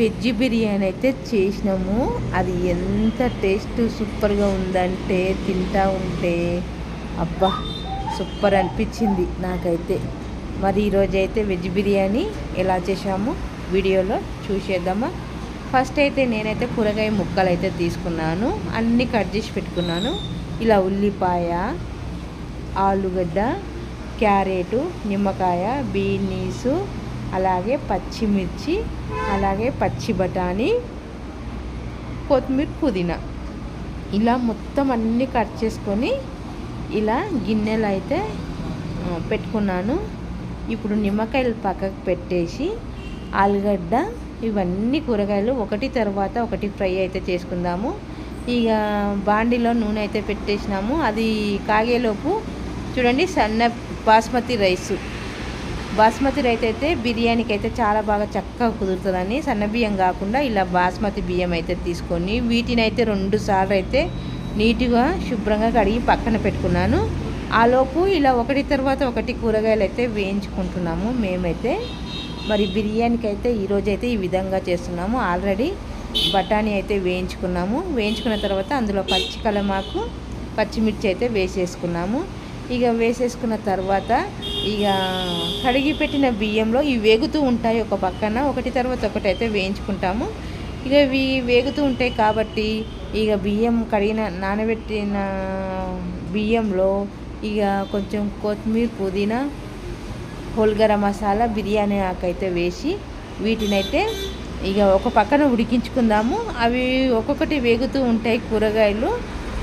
Veg biryani అయితే చేసినాము. అది ఎంత టేస్ట్ సూపర్గా ఉందంటే తింటా ఉంటే అబ్బా సూపర్ అనిపించింది నాకైతే. మరి ఈరోజు అయితే వెజ్ బిర్యానీ ఎలా చేసాము వీడియోలో చూసేద్దామా. ఫస్ట్ అయితే నేనైతే కూరగాయ ముక్కలు అయితే తీసుకున్నాను. అన్నీ కట్ చేసి పెట్టుకున్నాను. ఇలా ఉల్లిపాయ ఆలుగడ్డ క్యారెటు నిమ్మకాయ బీనీసు అలాగే పచ్చిమిర్చి అలాగే పచ్చి బఠానీ కొత్తిమీర పుదీనా. ఇలా మొత్తం అన్నీ కట్ చేసుకొని ఇలా గిన్నెలు అయితే పెట్టుకున్నాను. ఇప్పుడు నిమ్మకాయలు పక్కకు పెట్టేసి ఆలుగడ్డ ఇవన్నీ కూరగాయలు ఒకటి తర్వాత ఒకటి ఫ్రై అయితే చేసుకుందాము. ఇక బాండిలో నూనె అయితే పెట్టేసినాము. అది కాగేలోపు చూడండి సన్న బాస్మతి రైసు. బాస్మతి రైస్ అయితే బిర్యానీకి అయితే చాలా బాగా చక్కగా కుదురుతుందని సన్న బియ్యం కాకుండా ఇలా బాస్మతి బియ్యం అయితే తీసుకొని వీటిని అయితే రెండు సార్లు అయితే నీట్గా శుభ్రంగా కడిగి పక్కన పెట్టుకున్నాను. ఆలోపు ఇలా ఒకటి తర్వాత ఒకటి కూరగాయలు అయితే వేయించుకుంటున్నాము. మేమైతే మరి బిర్యానీకి అయితే ఈరోజు అయితే ఈ విధంగా చేస్తున్నాము. ఆల్రెడీ బఠానీ అయితే వేయించుకున్నాము. వేయించుకున్న తర్వాత అందులో పచ్చి కలమాకు పచ్చిమిర్చి అయితే వేసేసుకున్నాము. ఇక వేసేసుకున్న తర్వాత ఇక కడిగి పెట్టిన బియ్యంలో ఇవి వేగుతూ ఉంటాయి ఒక పక్కన. ఒకటి తర్వాత ఒకటి అయితే వేయించుకుంటాము. ఇక ఇవి వేగుతూ ఉంటాయి కాబట్టి ఇక బియ్యం కడిగిన నానబెట్టిన బియ్యంలో ఇక కొంచెం కొత్తిమీర పుదీనా హోల్గరం మసాలా బిర్యానీ ఆకైతే వేసి వీటినైతే ఇక ఒక పక్కన ఉడికించుకుందాము. అవి ఒక్కొక్కటి వేగుతూ ఉంటాయి కూరగాయలు.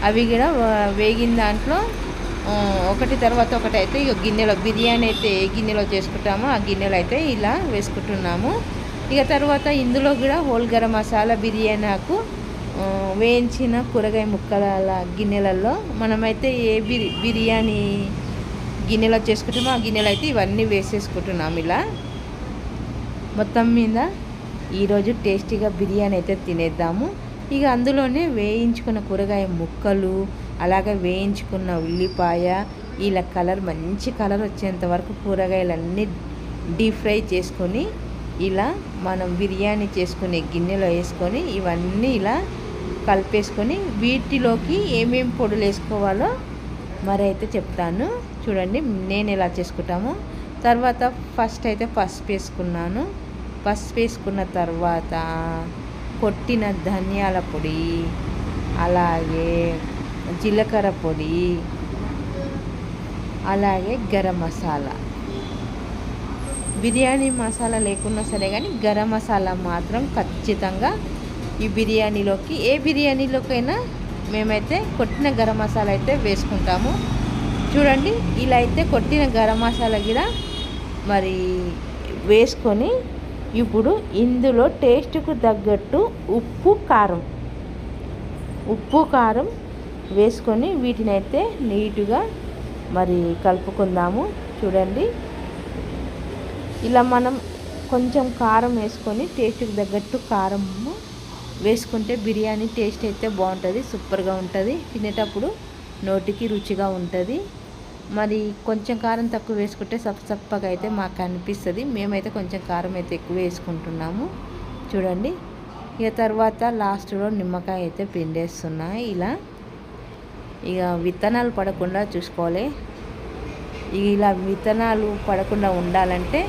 అవి కూడా వేగిన దాంట్లో ఒకటి తర్వాత ఒకటి అయితే ఇక గిన్నెలో బిర్యానీ అయితే ఏ గిన్నెలో చేసుకుంటామో ఆ గిన్నెలో అయితే ఇలా వేసుకుంటున్నాము. ఇక తర్వాత ఇందులో కూడా హోల్ గరం మసాలా బిర్యానీకు వేయించిన కూరగాయ ముక్కల గిన్నెలలో మనమైతే ఏ బిర్యానీ గిన్నెలో చేసుకుంటామో ఆ గిన్నెలో అయితే ఇవన్నీ వేసేసుకుంటున్నాం ఇలా. మొత్తం మీద ఈరోజు టేస్టీగా బిర్యానీ అయితే తినేద్దాము. ఇక అందులోనే వేయించుకున్న కూరగాయ ముక్కలు అలాగే వేయించుకున్న ఉల్లిపాయ ఇలా కలర్ మంచి కలర్ వచ్చేంత వరకు కూరగాయలన్నీ డీప్ ఫ్రై చేసుకొని ఇలా మనం బిర్యానీ చేసుకునే గిన్నెలో వేసుకొని ఇవన్నీ ఇలా కలిపేసుకొని వీటిలోకి ఏమేమి పొడులు వేసుకోవాలో మరి అయితే చెప్తాను. చూడండి నేను ఎలా చేసుకుంటాము. తర్వాత ఫస్ట్ అయితే పసుపు వేసుకున్నాను. పసుపు వేసుకున్న తర్వాత కొట్టిన ధనియాల పొడి అలాగే జీలకర్ర పొడి అలాగే గరం మసాలా. బిర్యానీ మసాలా లేకున్నా సరే కానీ గరం మసాలా మాత్రం ఖచ్చితంగా ఈ బిర్యానీలోకి ఏ బిర్యానీలోకైనా మేమైతే కొట్టిన గరం మసాలా అయితే వేసుకుంటాము. చూడండి ఇలా అయితే కొట్టిన గరం మసాలా కూడా మరి వేసుకొని ఇప్పుడు ఇందులో టేస్ట్కు తగ్గట్టు ఉప్పు కారం. ఉప్పు కారం వేసుకొని వీటిని అయితే నీట్గా మరి కలుపుకుందాము. చూడండి. ఇలా మనం కొంచెం కారం వేసుకొని టేస్ట్కి తగ్గట్టు కారం వేసుకుంటే బిర్యానీ టేస్ట్ అయితే బాగుంటుంది సూపర్గా ఉంటుంది. తినేటప్పుడు నోటికి రుచిగా ఉంటుంది. మరి కొంచెం కారం తక్కువ వేసుకుంటే సప్పసప్పగా అయితే మాకు అనిపిస్తుంది. మేమైతే కొంచెం కారం అయితే ఎక్కువ వేసుకుంటున్నాము. చూడండి. ఇక తర్వాత లాస్ట్లో నిమ్మకాయ అయితే పిండేస్తున్నా. ఇలా ఇక విత్తనాలు పడకుండా చూసుకోవాలి. ఇక ఇలా విత్తనాలు పడకుండా ఉండాలంటే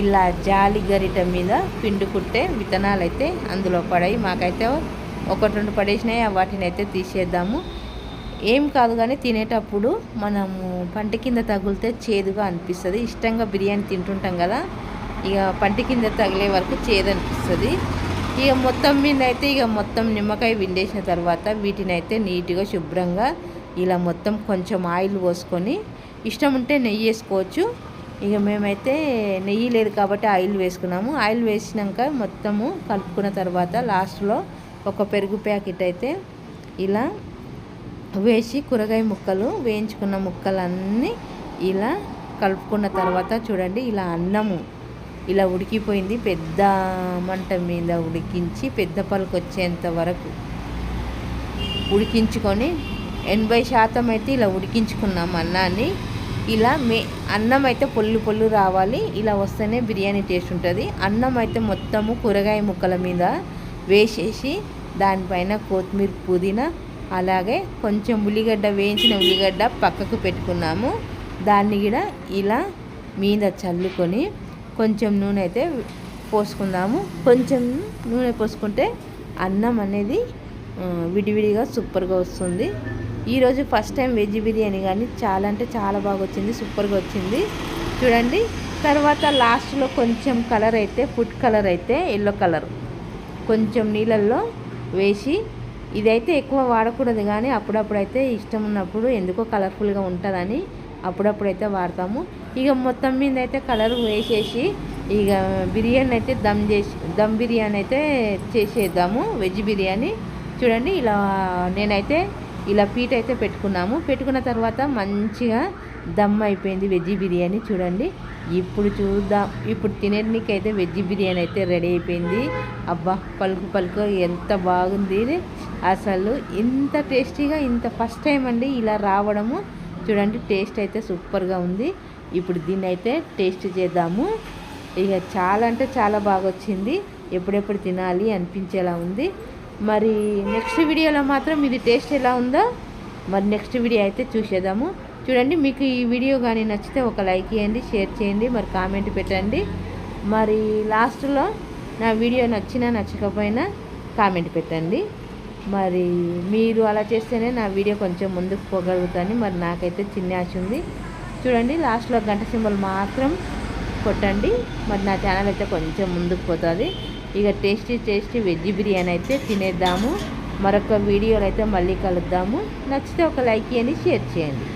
ఇలా జాలి గరిట మీద పిండుకుంటే విత్తనాలు అయితే అందులో పడాయి. మాకైతే ఒకటి రెండు పడేసినాయి వాటిని అయితే తీసేద్దాము. ఏం కాదు కానీ తినేటప్పుడు మనము పంట కింద తగిలితే చేదుగా అనిపిస్తుంది. ఇష్టంగా బిర్యానీ తింటుంటాం కదా ఇక పంట కింద తగిలే వరకు చేదు అనిపిస్తుంది. ఇక మొత్తం మీద అయితే ఇక మొత్తం నిమ్మకాయ విండేసిన తర్వాత వీటిని అయితే నీట్గా శుభ్రంగా ఇలా మొత్తం కొంచెం ఆయిల్ పోసుకొని ఇష్టం ఉంటే నెయ్యి వేసుకోవచ్చు. ఇక మేమైతే నెయ్యి లేదు కాబట్టి ఆయిల్ వేసుకున్నాము. ఆయిల్ వేసినాక మొత్తము కలుపుకున్న తర్వాత లాస్ట్లో ఒక పెరుగు ప్యాకెట్ అయితే ఇలా వేసి కూరగాయ ముక్కలు వేయించుకున్న ముక్కలన్నీ ఇలా కలుపుకున్న తర్వాత చూడండి ఇలా అన్నము. ఇలా ఉడికిపోయింది. పెద్ద మంట మీద ఉడికించి పెద్ద పలుకు వచ్చేంత వరకు ఉడికించుకొని ఎనభై శాతం అయితే ఇలా ఉడికించుకున్నాం అన్నాన్ని. ఇలా మే అన్నం అయితే పొల్లు పొల్లు రావాలి. ఇలా వస్తేనే బిర్యానీ టేస్ట్ ఉంటుంది. అన్నం అయితే మొత్తము కూరగాయ ముక్కల మీద వేసేసి దానిపైన కొత్తిమీర పుదీనా అలాగే కొంచెం ఉల్లిగడ్డ వేయించిన ఉల్లిగడ్డ పక్కకు పెట్టుకున్నాము. దాన్ని కూడా ఇలా మీద చల్లుకొని కొంచెం నూనె అయితే పోసుకుందాము. కొంచెం నూనె పోసుకుంటే అన్నం అనేది విడివిడిగా సూపర్గా వస్తుంది. ఈరోజు ఫస్ట్ టైం వెజ్ బిర్యానీ కానీ చాలా అంటే చాలా బాగా వచ్చింది సూపర్గా వచ్చింది. చూడండి తర్వాత లాస్ట్లో కొంచెం కలర్ అయితే ఫుడ్ కలర్ అయితే ఎల్లో కలర్. కొంచెం నీళ్ళల్లో వేసి ఇదైతే ఎక్కువ వాడకూడదు కానీ అప్పుడప్పుడు అయితే ఇష్టం ఉన్నప్పుడు ఎందుకో కలర్ఫుల్గా ఉంటుందని అప్పుడప్పుడైతే వాడతాము. ఇక మొత్తం మీద అయితే కలర్ వేసేసి ఇక బిర్యానీ అయితే దమ్ చేసి దమ్ బిర్యానీ అయితే చేసేద్దాము. వెజ్ బిర్యానీ. చూడండి ఇలా నేనైతే ఇలా పీట అయితే పెట్టుకున్నాము. పెట్టుకున్న తర్వాత మంచిగా దమ్ అయిపోయింది వెజ్ బిర్యానీ చూడండి. ఇప్పుడు చూద్దాం. ఇప్పుడు తినేకైతే వెజ్ బిర్యానీ అయితే రెడీ అయిపోయింది. అబ్బా పలుకు పలుకు ఎంత బాగుంది అసలు ఇంత టేస్టీగా ఇంత ఫస్ట్ టైం అండి ఇలా రావడము. చూడండి టేస్ట్ అయితే సూపర్గా ఉంది. ఇప్పుడు దీన్ని అయితే టేస్ట్ చేద్దాము. ఇక చాలా అంటే చాలా బాగా వచ్చింది ఎప్పుడెప్పుడు తినాలి అనిపించేలా ఉంది. మరి నెక్స్ట్ వీడియోలో మాత్రం ఇది టేస్ట్ ఎలా ఉందో మరి నెక్స్ట్ వీడియో అయితే చూసేద్దాము. చూడండి మీకు ఈ వీడియో కానీ నచ్చితే ఒక లైక్ చేయండి షేర్ చేయండి మరి కామెంట్ పెట్టండి. మరి లాస్ట్లో నా వీడియో నచ్చినా నచ్చకపోయినా కామెంట్ పెట్టండి. మరి మీరు అలా చేస్తేనే నా వీడియో కొంచెం ముందుకు పోగలుగుతాను మరి నాకైతే చిన్న ఆశ ఉంది. చూడండి లాస్ట్లో గంట సింబల్ మాత్రం కొట్టండి. మరి నా ఛానల్ అయితే కొంచెం ముందుకు పోతుంది. ఇక టేస్టీ టేస్టీ వెజ్ బిర్యానీ అయితే తినేద్దాము. మరొక వీడియోలో అయితే మళ్ళీ కలుద్దాము. నచ్చితే ఒక లైక్ చేయండి షేర్ చేయండి.